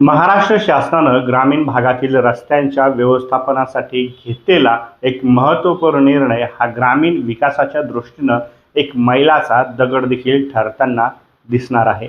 महाराष्ट्र शासनानं ग्रामीण भागातील रस्त्यांच्या व्यवस्थापनासाठी घेतलेला एक महत्त्वपूर्ण निर्णय हा ग्रामीण विकासाच्या दृष्टीनं एक मैलाचा दगड देखील ठरताना दिसणार आहे.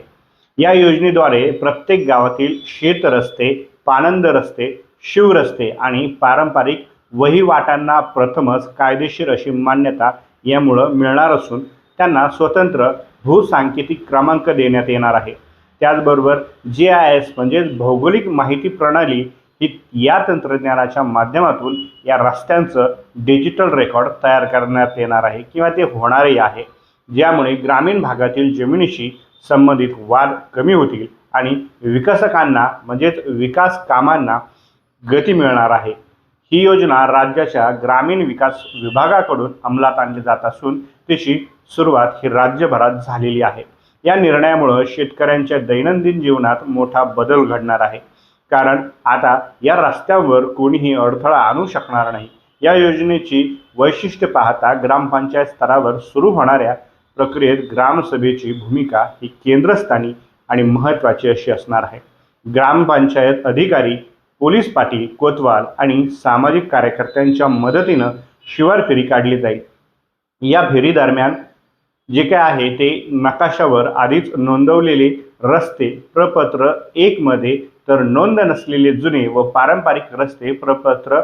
या योजनेद्वारे प्रत्येक गावातील शेत रस्ते पाणंद रस्ते शिवरस्ते आणि पारंपरिक वहिवाटांना प्रथमच कायदेशीर अशी मान्यता यामुळं मिळणार असून त्यांना स्वतंत्र भूसांकेतिक क्रमांक देण्यात येणार आहे. त्याचबरोबर जी आय एस म्हणजेच भौगोलिक माहिती प्रणाली ही या तंत्रज्ञानाच्या माध्यमातून या रस्त्यांचं डिजिटल रेकॉर्ड तयार करण्यात येणार आहे किंवा ते होणारही आहे. ज्यामुळे ग्रामीण भागातील जमिनीशी संबंधित वाद कमी होतील आणि विकसकांना म्हणजेच विकास कामांना गती मिळणार आहे. ही योजना राज्याच्या ग्रामीण विकास विभागाकडून अंमलात आणली जात असून तिची सुरुवात ही राज्यभरात झालेली आहे. या निर्णयामुळं शेतकऱ्यांच्या दैनंदिन जीवनात मोठा बदल घडणार आहे. कारण आता या रस्त्यावर कोणीही अडथळा आणू शकणार नाही. या योजनेची वैशिष्ट्य पाहता ग्रामपंचायत स्तरावर सुरू होणाऱ्या प्रक्रियेत ग्रामसभेची भूमिका ही केंद्रस्थानी आणि महत्त्वाची अशी असणार आहे. ग्रामपंचायत अधिकारी पोलीस पाटील कोतवाल आणि सामाजिक कार्यकर्त्यांच्या मदतीनं शिवार फेरी काढली जाईल. या फेरीदरम्यान जे काय आहे ते नकाशावर आधीच नोंदवलेले रस्ते प्रपत्र एकमध्ये तर नोंद नसलेले जुने व पारंपरिक रस्ते प्रपत्र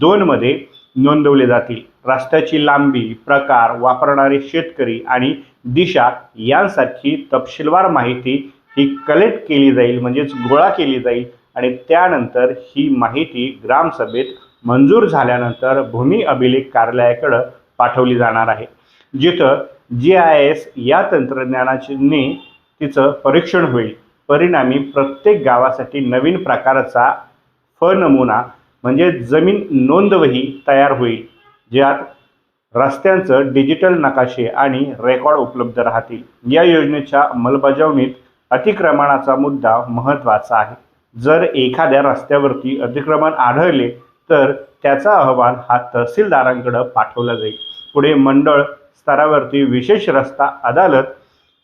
दोनमध्ये नोंदवले जातील. रस्त्याची लांबी प्रकार वापरणारे शेतकरी आणि दिशा यांसारखी तपशीलवार माहिती ही कलेक्ट केली जाईल म्हणजेच गोळा केली जाईल. आणि त्यानंतर ही माहिती ग्रामसभेत मंजूर झाल्यानंतर भूमी अभिलेख कार्यालयाकडं पाठवली जाणार आहे. जिथं जी आय एस या तंत्रज्ञानाने तिचं परीक्षण होईल. परिणामी प्रत्येक गावासाठी नवीन प्रकारचा फ नमुना म्हणजे जमीन नोंदवही तयार होईल ज्यात रस्त्यांचं डिजिटल नकाशे आणि रेकॉर्ड उपलब्ध राहतील. या योजनेच्या अंमलबजावणीत अतिक्रमणाचा मुद्दा महत्त्वाचा आहे. जर एखाद्या रस्त्यावरती अतिक्रमण आढळले तर त्याचा अहवाल हा तहसीलदारांकडं पाठवला जाईल. पुढे मंडळ स्तरावरती विशेष रस्ता अदालत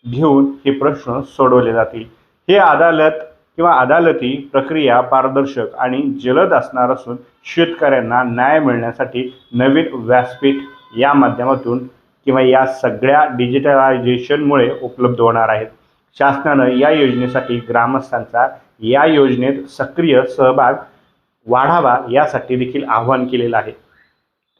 घेऊन हे प्रश्न सोडवले जातील. हे अदालत किंवा अदालती प्रक्रिया पारदर्शक आणि जलद असणार असून शेतकऱ्यांना न्याय मिळण्यासाठी नवीन व्यासपीठ या माध्यमातून किंवा या सगळ्या डिजिटलायझेशनमुळे उपलब्ध होणार आहेत. शासनानं या योजनेसाठी ग्रामस्थांचा या योजनेत सक्रिय सहभाग वाढावा यासाठी देखील आवाहन केलेलं आहे.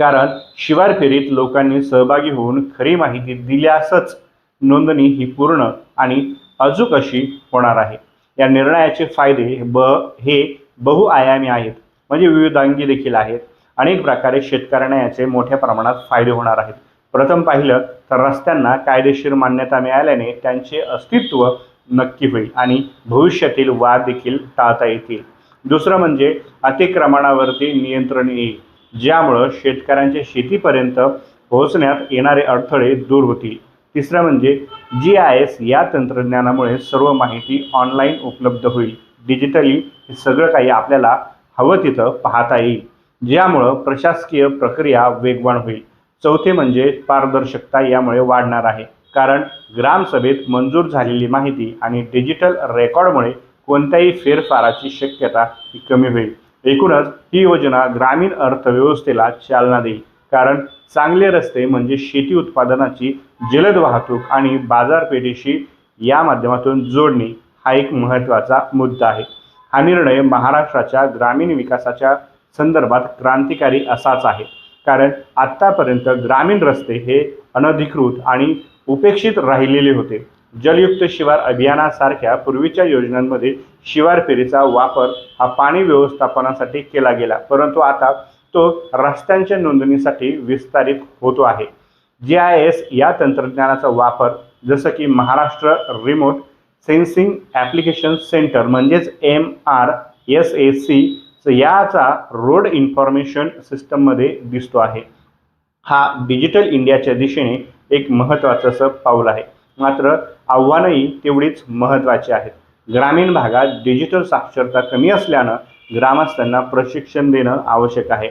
कारण शिवार फेरीत लोकांनी सहभागी होऊन खरी माहिती दिल्यासच नोंदणी ही पूर्ण आणि अचूक अशी होणार आहे. या निर्णयाचे फायदे ब हे बहुआयामी आहेत म्हणजे विविधांगी देखील आहेत. अनेक प्रकारे शेतकऱ्यांना याचे मोठ्या प्रमाणात फायदे होणार आहेत. प्रथम पाहिलं तर रस्त्यांना कायदेशीर मान्यता मिळाल्याने त्यांचे अस्तित्व नक्की होईल आणि भविष्यातील वाद देखील टाळता येतील. दुसरं म्हणजे अतिक्रमणावरती नियंत्रण येईल. ज्यामुळं शेतकऱ्यांच्या शेतीपर्यंत पोहोचण्यात येणारे अडथळे दूर होतील. तिसरं म्हणजे जी आय एस या तंत्रज्ञानामुळे सर्व माहिती ऑनलाईन उपलब्ध होईल. डिजिटली हे सगळं काही आपल्याला हवं तिथं पाहता येईल. ज्यामुळं प्रशासकीय प्रक्रिया वेगवान होईल. चौथे म्हणजे पारदर्शकता यामुळे वाढणार आहे. कारण ग्रामसभेत मंजूर झालेली माहिती आणि डिजिटल रेकॉर्डमुळे कोणत्याही फेरफाराची शक्यता ही कमी होईल. एकूणच ही योजना ग्रामीण अर्थव्यवस्थेला चालना देईल. कारण चांगले रस्ते म्हणजे शेती उत्पादनाची जलद वाहतूक आणि बाजारपेठेशी या माध्यमातून जोडणे हा एक महत्त्वाचा मुद्दा आहे. हा निर्णय महाराष्ट्राच्या ग्रामीण विकासाच्या संदर्भात क्रांतिकारी असाच आहे. कारण आत्तापर्यंत ग्रामीण रस्ते हे अनधिकृत आणि उपेक्षित राहिलेले होते. जलयुक्त शिवार अभियानासारख्या पूर्वीच्या योजनांमध्ये शिवार फेरीचा वापर हा पाणी व्यवस्थापनासाठी केला गेला. परंतु आता तो रस्त्यांच्या नोंदणीसाठी विस्तारित होतो आहे. जी आय एस या तंत्रज्ञानाचा वापर जसं की Maharashtra remote sensing application centre म्हणजेच M R S A C याचा रोड इन्फॉर्मेशन सिस्टममध्ये दिसतो आहे. हा डिजिटल इंडियाच्या दिशेने एक महत्त्वाचं असं पाऊल आहे. मात्र आव्हानंही तेवढीच महत्त्वाची आहेत. ग्रामीण भागात डिजिटल साक्षरता कमी असल्यानं ग्रामस्थांना प्रशिक्षण देणं आवश्यक आहे.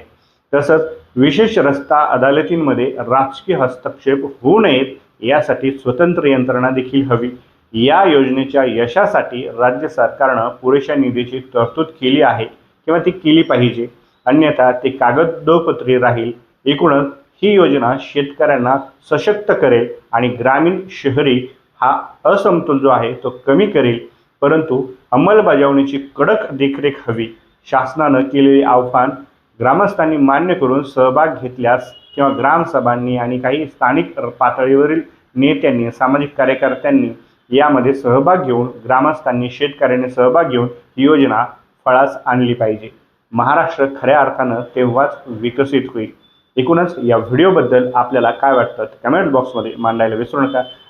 तसंच विशेष रस्ता अदालतींमध्ये राजकीय हस्तक्षेप होऊ नयेत यासाठी स्वतंत्र यंत्रणा देखील हवी. या योजनेच्या यशासाठी राज्य सरकारनं पुरेशा निधीची तरतूद केली आहे किंवा ती केली पाहिजे. अन्यथा ते कागदोपत्री राहील. एकूणच ही योजना शेतकऱ्यांना सशक्त करेल आणि ग्रामीण शहरी हा असमतोल जो आहे तो कमी करेल. परंतु अंमलबजावणीची कडक देखरेख हवी. शासनानं केलेले आव्हान ग्रामस्थांनी मान्य करून सहभाग घेतल्यास किंवा ग्रामसभांनी आणि काही स्थानिक पातळीवरील नेत्यांनी सामाजिक कार्यकर्त्यांनी यामध्ये सहभाग घेऊन ग्रामस्थांनी शेतकऱ्यांनी सहभाग घेऊन ही योजना फळास आणली पाहिजे. महाराष्ट्र खऱ्या अर्थानं तेव्हाच विकसित होईल. एकूणच या व्हिडिओबद्दल आपल्याला काय वाटतं? कमेंट बॉक्समध्ये मांडायला विसरू नका.